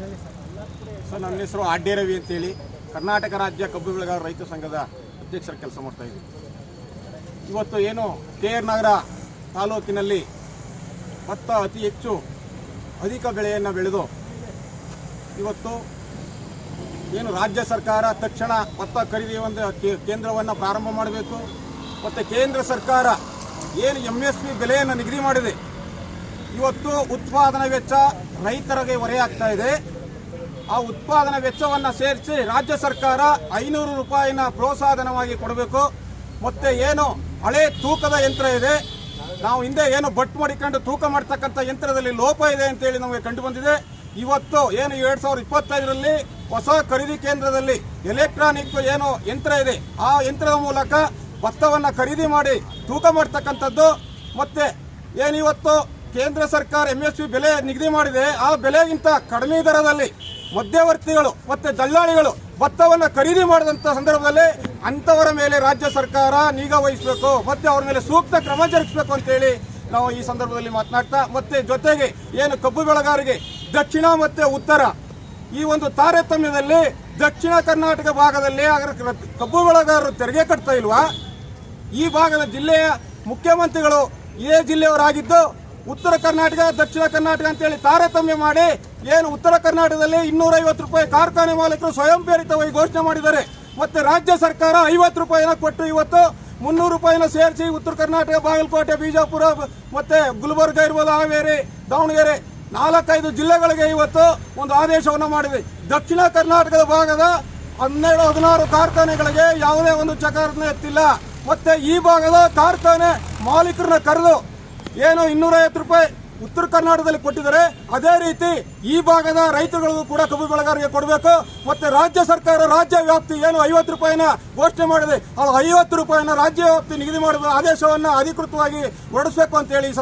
Sir, ನನ್ನ ಹೆಸರು ಆಡ್ಡೆ ರವಿ ಅಂತೇಳಿ. ಕರ್ನಾಟಕ ರಾಜ್ಯ ಕಬ್ಬು ಬೆಳೆಗಾರ ರೈತ ಸಂಘದ ಅಧ್ಯಕ್ಷರ ಕೆಲಸ ಮಾಡ್ತಾ ಇದ್ದೀನಿ. ಇವತ್ತು ಏನು ಕೆ ಆರ್ ನಗರ ತಾಲೂಕಿನಲ್ಲಿ ಭತ್ತ ಅತಿ ಹೆಚ್ಚು ಅಧಿಕ ಬೆಳೆಯನ್ನು ಬೆಳೆದು ಇವತ್ತು ಏನು ರಾಜ್ಯ ಸರ್ಕಾರ ತಕ್ಷಣ ಭತ್ತ ಖರೀದಿ ಒಂದು ಕೇಂದ್ರವನ್ನು ಪ್ರಾರಂಭ ಮಾಡಬೇಕು. ಮತ್ತು ಕೇಂದ್ರ ಸರ್ಕಾರ ಏನು ಎಂ ಎಸ್ ಪಿ ಬೆಲೆಯನ್ನು ನಿಗದಿ ಮಾಡಿದೆ. ಇವತ್ತು ಉತ್ಪಾದನಾ ವೆಚ್ಚ ರೈತರಿಗೆ ಹೊರೆಯಾಗ್ತಾ ಇದೆ. ಆ ಉತ್ಪಾದನಾ ವೆಚ್ಚವನ್ನು ಸೇರಿಸಿ ರಾಜ್ಯ ಸರ್ಕಾರ ಐನೂರು ರೂಪಾಯಿನ ಪ್ರೋತ್ಸಾಹನವಾಗಿ ಕೊಡಬೇಕು. ಮತ್ತೆ ಏನು ಹಳೆ ತೂಕದ ಯಂತ್ರ ಇದೆ. ನಾವು ಹಿಂದೆ ಏನು ಬಟ್ ಮಾಡಿಕೊಂಡು ತೂಕ ಮಾಡ್ತಕ್ಕಂಥ ಯಂತ್ರದಲ್ಲಿ ಲೋಪ ಇದೆ ಅಂತೇಳಿ ನಮಗೆ ಕಂಡು ಬಂದಿದೆ ಇವತ್ತು ಏನು ಎರಡು ಸಾವಿರದ ಇಪ್ಪತ್ತೈದರಲ್ಲಿ ಹೊಸ ಖರೀದಿ ಕೇಂದ್ರದಲ್ಲಿ ಎಲೆಕ್ಟ್ರಾನಿಕ್ ಏನು ಯಂತ್ರ ಇದೆ. ಆ ಯಂತ್ರದ ಮೂಲಕ ಭತ್ತವನ್ನು ಖರೀದಿ ಮಾಡಿ ತೂಕ ಮಾಡ್ತಕ್ಕಂಥದ್ದು. ಮತ್ತೆ ಏನಿವತ್ತು ಕೇಂದ್ರ ಸರ್ಕಾರ ಎಂ ಎಸ್ ಪಿ ಬೆಲೆ ನಿಗದಿ ಮಾಡಿದೆ. ಆ ಬೆಲೆಗಿಂತ ಕಡಿಮೆ ದರದಲ್ಲಿ ಮಧ್ಯವರ್ತಿಗಳು ಮತ್ತೆ ದಲ್ಲಾಳಿಗಳು ಭತ್ತವನ್ನು ಖರೀದಿ ಮಾಡಿದಂಥ ಸಂದರ್ಭದಲ್ಲಿ ಅಂಥವರ ಮೇಲೆ ರಾಜ್ಯ ಸರ್ಕಾರ ನಿಗಾ ವಹಿಸಬೇಕು, ಮತ್ತೆ ಅವರ ಮೇಲೆ ಸೂಕ್ತ ಕ್ರಮ ಜರುಗಿಸಬೇಕು ಅಂತೇಳಿ ನಾವು ಈ ಸಂದರ್ಭದಲ್ಲಿ ಮಾತನಾಡ್ತಾ, ಮತ್ತೆ ಜೊತೆಗೆ ಏನು ಕಬ್ಬು ಬೆಳಗಾರಿಗೆ ದಕ್ಷಿಣ ಮತ್ತೆ ಉತ್ತರ ಈ ಒಂದು ತಾರತಮ್ಯದಲ್ಲಿ ದಕ್ಷಿಣ ಕರ್ನಾಟಕ ಭಾಗದಲ್ಲಿ ಅದರ ಕಬ್ಬು ಬೆಳೆಗಾರರು ತೆರಿಗೆ ಕಟ್ತಾ ಇಲ್ವಾ? ಈ ಭಾಗದ ಜಿಲ್ಲೆಯ ಮುಖ್ಯಮಂತ್ರಿಗಳು ಇದೇ ಜಿಲ್ಲೆಯವರಾಗಿದ್ದು ಉತ್ತರ ಕರ್ನಾಟಕ, ದಕ್ಷಿಣ ಕರ್ನಾಟಕ ಅಂತೇಳಿ ತಾರತಮ್ಯ ಮಾಡಿ ಏನು ಉತ್ತರ ಕರ್ನಾಟಕದಲ್ಲಿ ಇನ್ನೂರೈವತ್ತು ರೂಪಾಯಿ ಕಾರ್ಖಾನೆ ಮಾಲೀಕರು ಸ್ವಯಂ ಪ್ರೇರಿತವಾಗಿ ಘೋಷಣೆ ಮಾಡಿದ್ದಾರೆ. ಮತ್ತೆ ರಾಜ್ಯ ಸರ್ಕಾರ ಐವತ್ತು ರೂಪಾಯಿನ ಕೊಟ್ಟು ಇವತ್ತು ಮುನ್ನೂರು ರೂಪಾಯಿನ ಸೇರಿಸಿ ಉತ್ತರ ಕರ್ನಾಟಕ, ಬಾಗಲಕೋಟೆ, ಬಿಜಾಪುರ, ಮತ್ತೆ ಗುಲ್ಬರ್ಗ ಇರ್ಬೋದು, ಹಾವೇರಿ, ದಾವಣಗೆರೆ ನಾಲ್ಕೈದು ಜಿಲ್ಲೆಗಳಿಗೆ ಇವತ್ತು ಒಂದು ಆದೇಶವನ್ನು ಮಾಡಿದೆ. ದಕ್ಷಿಣ ಕರ್ನಾಟಕದ ಭಾಗದ ಹನ್ನೆರಡು, ಹದಿನಾರು ಕಾರ್ಖಾನೆಗಳಿಗೆ ಯಾವುದೇ ಒಂದು ಚಕಾರನೆ ಎತ್ತಿಲ್ಲ. ಮತ್ತೆ ಈ ಭಾಗದ ಕಾರ್ಖಾನೆ ಮಾಲೀಕರನ್ನ ಕರೆದು ಏನು ಇನ್ನೂರೈವತ್ತು ರೂಪಾಯಿ ಉತ್ತರ ಕರ್ನಾಟಕದಲ್ಲಿ ಕೊಟ್ಟಿದ್ದಾರೆ. ಅದೇ ರೀತಿ ಈ ಭಾಗದ ರೈತರುಗಳಿಗೂ ಕೂಡ ಕಬ್ಬು ಬೆಳೆಗಾರರಿಗೆ ಕೊಡಬೇಕು. ಮತ್ತೆ ರಾಜ್ಯ ಸರ್ಕಾರ ರಾಜ್ಯ ವ್ಯಾಪ್ತಿ ಏನು ಐವತ್ತು ರೂಪಾಯಿನ ಘೋಷಣೆ ಮಾಡಿದೆ. ಆ ಐವತ್ತು ರೂಪಾಯಿನ ರಾಜ್ಯ ವ್ಯಾಪ್ತಿ ನಿಗದಿ ಮಾಡುವ ಆದೇಶವನ್ನು ಅಧಿಕೃತವಾಗಿ ಹೊರಡಿಸಬೇಕು ಅಂತ ಹೇಳಿ ಈ